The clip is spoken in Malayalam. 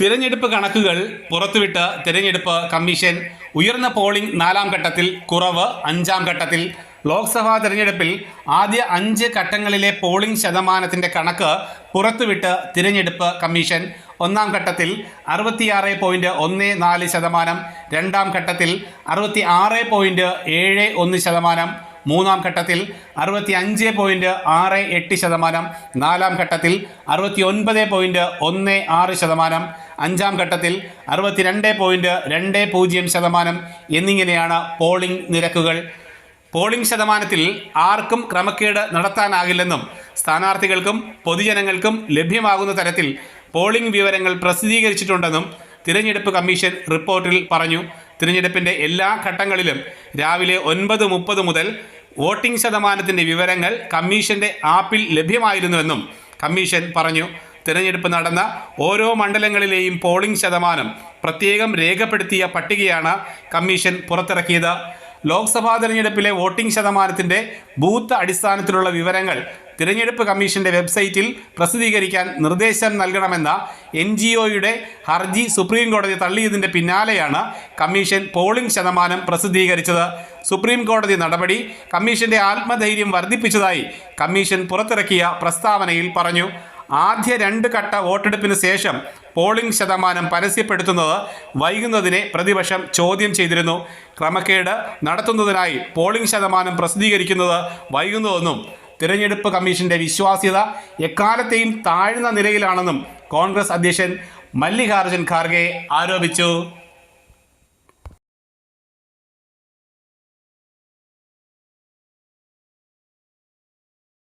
തിരഞ്ഞെടുപ്പ് കണക്കുകൾ പുറത്തുവിട്ട് തിരഞ്ഞെടുപ്പ് കമ്മീഷൻ ഉയർന്ന പോളിംഗ് നാലാം ഘട്ടത്തിൽ കുറവ് അഞ്ചാം ഘട്ടത്തിൽ. ലോക്സഭാ തിരഞ്ഞെടുപ്പിൽ ആദ്യ അഞ്ച് ഘട്ടങ്ങളിലെ പോളിംഗ് ശതമാനത്തിന്റെ കണക്ക് പുറത്തുവിട്ട് തിരഞ്ഞെടുപ്പ് കമ്മീഷൻ. ഒന്നാം ഘട്ടത്തിൽ അറുപത്തിയാറ് പോയിന്റ് ഒന്ന് നാല് ശതമാനം രണ്ടാം ഘട്ടത്തിൽ അറുപത്തി ആറ് പോയിന്റ് ഏഴ് ഒന്ന് ശതമാനം മൂന്നാം ഘട്ടത്തിൽ അറുപത്തി അഞ്ച് പോയിന്റ് ആറ് എട്ട് ശതമാനം നാലാം ഘട്ടത്തിൽ അറുപത്തി ഒൻപത് പോയിന്റ് ഒന്ന് ആറ് ശതമാനം അഞ്ചാം ഘട്ടത്തിൽ അറുപത്തിരണ്ട് പോയിന്റ് രണ്ട് പൂജ്യം ശതമാനം എന്നിങ്ങനെയാണ് പോളിംഗ് നിരക്കുകൾ. പോളിംഗ് ശതമാനത്തിൽ ആർക്കും ക്രമക്കേട് നടത്താനാകില്ലെന്നും സ്ഥാനാർത്ഥികൾക്കും പൊതുജനങ്ങൾക്കും ലഭ്യമാകുന്ന തരത്തിൽ പോളിംഗ് വിവരങ്ങൾ പ്രസിദ്ധീകരിച്ചിട്ടുണ്ടെന്നും തിരഞ്ഞെടുപ്പ് കമ്മീഷൻ റിപ്പോർട്ടിൽ പറഞ്ഞു. തിരഞ്ഞെടുപ്പിന്റെ എല്ലാ ഘട്ടങ്ങളിലും രാവിലെ ഒൻപത് മുപ്പത് മുതൽ വോട്ടിംഗ് ശതമാനത്തിന്റെ വിവരങ്ങൾ കമ്മീഷന്റെ ആപ്പിൽ ലഭ്യമായിരുന്നുവെന്നും കമ്മീഷൻ പറഞ്ഞു. തിരഞ്ഞെടുപ്പ് നടന്ന ഓരോ മണ്ഡലങ്ങളിലെയും പോളിംഗ് ശതമാനം പ്രത്യേകം രേഖപ്പെടുത്തിയ പട്ടികയാണ് കമ്മീഷൻ പുറത്തിറക്കിയത്. ലോക്സഭാ തിരഞ്ഞെടുപ്പിലെ വോട്ടിംഗ് ശതമാനത്തിന്റെ ബൂത്ത് അടിസ്ഥാനത്തിലുള്ള വിവരങ്ങൾ തിരഞ്ഞെടുപ്പ് കമ്മീഷന്റെ വെബ്സൈറ്റിൽ പ്രസിദ്ധീകരിക്കാൻ നിർദ്ദേശം നൽകണമെന്ന എൻ ജി ഒയുടെ ഹർജി സുപ്രീം കോടതി തള്ളിയതിന്റെ പിന്നാലെയാണ് കമ്മീഷൻ പോളിംഗ് ശതമാനം പ്രസിദ്ധീകരിച്ചത്. സുപ്രീം കോടതി നടപടി കമ്മീഷന്റെ ആത്മധൈര്യം വർദ്ധിപ്പിച്ചതായി കമ്മീഷൻ പുറത്തിറക്കിയ പ്രസ്താവനയിൽ പറഞ്ഞു. ആദ്യ രണ്ട് ഘട്ട വോട്ടെടുപ്പിന് ശേഷം പോളിംഗ് ശതമാനം പരസ്യപ്പെടുത്തുന്നത് വൈകുന്നതിനെ പ്രതിപക്ഷം ചോദ്യം ചെയ്തിരുന്നു. ക്രമക്കേട് നടത്തുന്നതിനായി പോളിംഗ് ശതമാനം പ്രസിദ്ധീകരിക്കുന്നത് വൈകുന്നതെന്നും തിരഞ്ഞെടുപ്പ് കമ്മീഷന്റെ വിശ്വാസ്യത എക്കാലത്തെയും താഴ്ന്ന നിലയിലാണെന്നും കോൺഗ്രസ് അധ്യക്ഷൻ മല്ലികാർജുൻ ഖാർഗെ ആരോപിച്ചു.